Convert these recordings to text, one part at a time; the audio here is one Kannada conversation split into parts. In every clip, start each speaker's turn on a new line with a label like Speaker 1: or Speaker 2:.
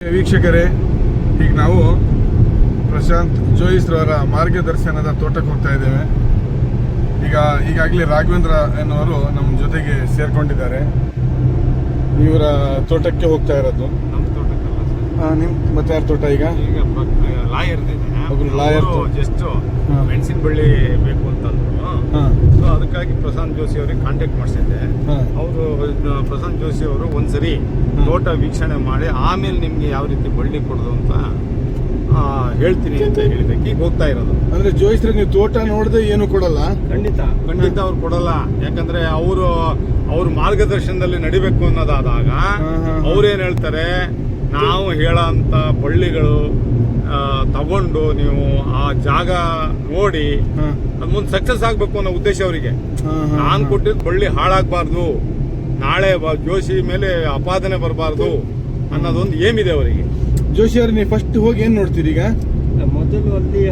Speaker 1: ವೀಕ್ಷಕರೇ ಈಗ ನಾವು ಪ್ರಶಾಂತ್ ಜೋಯಿಸ್ ಜೋಯಿಸ್ರವರ ಮಾರ್ಗದರ್ಶನದ ತೋಟಕ್ಕೆ ಹೋಗ್ತಾ ಇದ್ದೇವೆ. ಈಗ ಈಗಾಗಲೇ ರಾಘವೇಂದ್ರ ಎನ್ನುವರು ನಮ್ಮ ಜೊತೆಗೆ ಸೇರ್ಕೊಂಡಿದ್ದಾರೆ. ಇವರ ತೋಟಕ್ಕೆ ಹೋಗ್ತಾ ಇರೋದು?
Speaker 2: ನಮ್ಮ ತೋಟಕ್ಕಲ್ಲ ಸರ್.
Speaker 1: ನಿಮ್ ಮತ್ತೆ ಯಾರ ತೋಟ ಈಗ?
Speaker 2: ಈಗ ಲಾಯರ್
Speaker 1: ಒಬ್ರು ದು.
Speaker 2: ಜಸ್ಟ್. ಮೆಣಸಿನ ಬಳ್ಳಿ ಬೇಕು ಅಂತಂದ್ರು.
Speaker 1: ಹಾ.
Speaker 2: ಸೊ ಅದಕ್ಕಾಗಿ ಪ್ರಶಾಂತ್ ಜೋಶಿ ಅವರಿಗೆ ಕಾಂಟ್ಯಾಕ್ಟ್ ಮಾಡಿಸಿದ್ದೆ. ಅವರು ಪ್ರಶಾಂತ್ ಜೋಶಿ ಅವರು ಒಂದ್ಸರಿ
Speaker 1: ನೋಟ
Speaker 2: ತೋಟ ವೀಕ್ಷಣೆ ಮಾಡಿ ಆಮೇಲೆ ನಿಮ್ಗೆ ಯಾವ ರೀತಿ ಬಳ್ಳಿ ಕೊಡೋದು ಅಂತ ಆ, ಹೇಳ್ತೀನಿ ಅಂತ ಹೇಳಿದ್ದಕ್ಕೆ ಈಗ ಹೋಗ್ತಾ ಇರೋದು.
Speaker 1: ಅಂದ್ರೆ ಜೋಯಿಸ್ರೆ ನೀವು ತೋಟ ನೋಡದೆ ಏನು ಕೊಡಲ್ಲ?
Speaker 2: ಖಂಡಿತ. ಖಂಡಿತ ಅವ್ರು ಕೊಡಲ್ಲ. ಯಾಕಂದ್ರೆ ಅವರು ಅವ್ರ ಮಾರ್ಗದರ್ಶನದಲ್ಲಿ ನಡಿಬೇಕು ಅನ್ನೋದಾದಾಗ. ಅವ್ರೇನ್ ಹೇಳ್ತಾರೆ ನಾವು ಹೇಳೋ ಅಂತ ಬಳ್ಳಿಗಳು ತಗೊಂಡು ನೀವು ಆ ಜಾಗ ನೋಡಿ ಅದ್ ಮುಂದೆ ಸಕ್ಸಸ್ ಆಗ್ಬೇಕು ಅನ್ನೋ ಉದ್ದೇಶ ಅವರಿಗೆ. ನಾನು ಕೊಟ್ಟಿದ್ದು ಬಳ್ಳಿ ಹಾಳಾಗ್ಬಾರ್ದು. ನಾಳೆ ಬ- ಜೋಶಿ ಮೇಲೆ ಅಪಾದನೆ ಬರಬಾರ್ದು ಅನ್ನೋದೊಂದು ಏಮ್ ಇದೆ ಅವರಿಗೆ?
Speaker 1: ಜೋಶಿ ಅವ್ರ ನೀವು ಫಸ್ಟ್ ಹೋಗಿ ಏನ್ ನೋಡ್ತೀರಿ ಈಗ?
Speaker 3: ಮೊದಲು ಅಲ್ಲಿ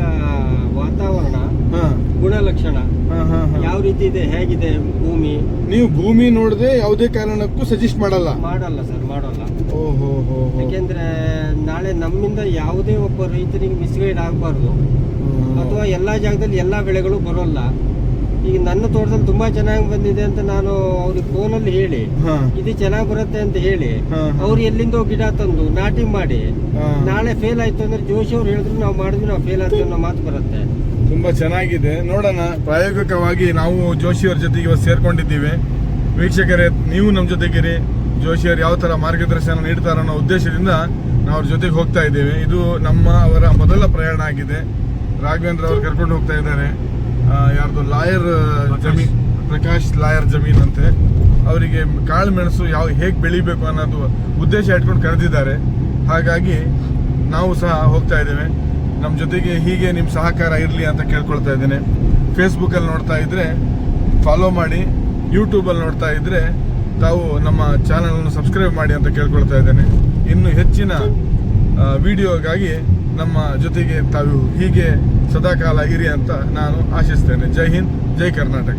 Speaker 3: ವಾತಾವರಣ
Speaker 1: ಹಾ.
Speaker 3: ಗುಣಲಕ್ಷಣ
Speaker 1: ಹಾ ಹಾ ಹಾ.
Speaker 3: ಯಾವ ರೀತಿ ಇದೆ ಹೇಗಿದೆ ಭೂಮಿ?
Speaker 1: ನೀವು ಭೂಮಿ ನೋಡದೆ ಯಾವುದೇ ಕಾರಣಕ್ಕೂ ಸಜೆಸ್ಟ್ ಮಾಡಲ್ಲ?
Speaker 3: ಮಾಡಲ್ಲ ಸರ್ ಮಾಡಲ್ಲ.
Speaker 1: ಓಹೋ ಹೋ ಹೋ
Speaker 3: ಯಾಕೆಂದ್ರೆ ನಾಳೆ ನಮ್ಮಿಂದ ಯಾವುದೇ ಒಬ್ಬ ರೈತರಿಗೆ ಮಿಸ್ಗೈಡ್ ಆಗಬಾರ್ದು. ಅಥವಾ ಎಲ್ಲಾ ಜಾಗದಲ್ಲಿ ಎಲ್ಲಾ ಬೆಳೆಗಳು ಬರೋಲ್ಲ. ಈಗ ನನ್ನ ತೋಟದಲ್ಲಿ ತುಂಬಾ ಚೆನ್ನಾಗಿ ಬಂದಿದೆ ಅಂತ ನಾನು ಅವ್ರಿಗೆ ಫೋನಲ್ಲಿ ಹೇಳಿ ಇದು ಚೆನ್ನಾಗಿ ಬರುತ್ತೆ ಅಂತ ಹೇಳಿ. ಅವ್ರು ಎಲ್ಲಿಂದೋ ಗಿಡ ತಂದು ನಾಟಿ ಮಾಡಿ. ನಾಳೆ ಫೇಲ್ ಆಯ್ತು ಅಂದ್ರೆ ಜೋಶಿ ಅವ್ರು ಹೇಳಿದ್ರು ನಾವು ಮಾಡಿದ್ವಿ ನಾವು ಫೇಲ್ ಆಯ್ತು ಅನ್ನೋ ಮಾತು ಬರುತ್ತೆ.
Speaker 1: ತುಂಬಾ ಚೆನ್ನಾಗಿದೆ. ನೋಡೋಣ ಪ್ರಾಯೋಗಿಕವಾಗಿ ನಾವು ಜೋಶಿಯವ್ರ ಜೊತೆಗೆ ಇವತ್ತು ಸೇರ್ಕೊಂಡಿದ್ದೀವಿ. ವೀಕ್ಷಕರೇ ನೀವು ನಮ್ಮ ಜೊತೆಗಿರಿ. ಜೋಶಿಯವ್ರು ಯಾವ ತರ ಮಾರ್ಗದರ್ಶನ ನೀಡ್ತಾರೆ ಅನ್ನೋ ಉದ್ದೇಶದಿಂದ ನಾವು ಅವ್ರ ಜೊತೆಗೆ ಹೋಗ್ತಾ ಇದ್ದೇವೆ. ಇದು ನಮ್ಮ ಅವರ ಮೊದಲ ಪ್ರಯಾಣ ಆಗಿದೆ. ರಾಘವೇಂದ್ರ ಅವರು ಕರ್ಕೊಂಡು ಹೋಗ್ತಾ ಇದ್ದಾರೆ. ಯಾರ್ದು ಲಾಯರ್ ಜಮೀನ್ ಪ್ರಕಾಶ್. ಲಾಯರ್ ಜಮೀನ್ ಅಂತೆ ಅವರಿಗೆ ಕಾಳು ಮೆಣಸು ಯಾವ ಹೇಗೆ ಬೆಳಿಬೇಕು ಅನ್ನೋದು ಉದ್ದೇಶ ಇಟ್ಕೊಂಡು ಕರೆದಿದ್ದಾರೆ. ಹಾಗಾಗಿ ನಾವು ಸಹ ಹೋಗ್ತಾ ಇದ್ದೇವೆ. ನಮ್ಮ ಜೊತೆಗೆ ಹೀಗೆ ನಿಮ್ಮ ಸಹಕಾರ ಇರಲಿ ಅಂತ ಕೇಳ್ಕೊಳ್ತಾ ಇದ್ದೇನೆ. ಫೇಸ್ಬುಕ್ಕಲ್ಲಿ ನೋಡ್ತಾ ಇದ್ರೆ ಫಾಲೋ ಮಾಡಿ ಯೂಟ್ಯೂಬಲ್ಲಿ ನೋಡ್ತಾ ಇದ್ರೆ ತಾವು ನಮ್ಮ ಚಾನಲನ್ನು ಸಬ್ಸ್ಕ್ರೈಬ್ ಮಾಡಿ ಅಂತ ಕೇಳ್ಕೊಳ್ತಾ ಇದ್ದೇನೆ. ಇನ್ನು ಹೆಚ್ಚಿನ ವಿಡಿಯೋಗಾಗಿ ನಮ್ಮ ಜೊತೆಗೆ ತಾವು ಹೀಗೆ ಸದಾಕಾಲ ಇರಿ ಅಂತ ನಾನು ಆಶಿಸ್ತೇನೆ. ಜೈ ಹಿಂದ್ ಜೈ ಕರ್ನಾಟಕ.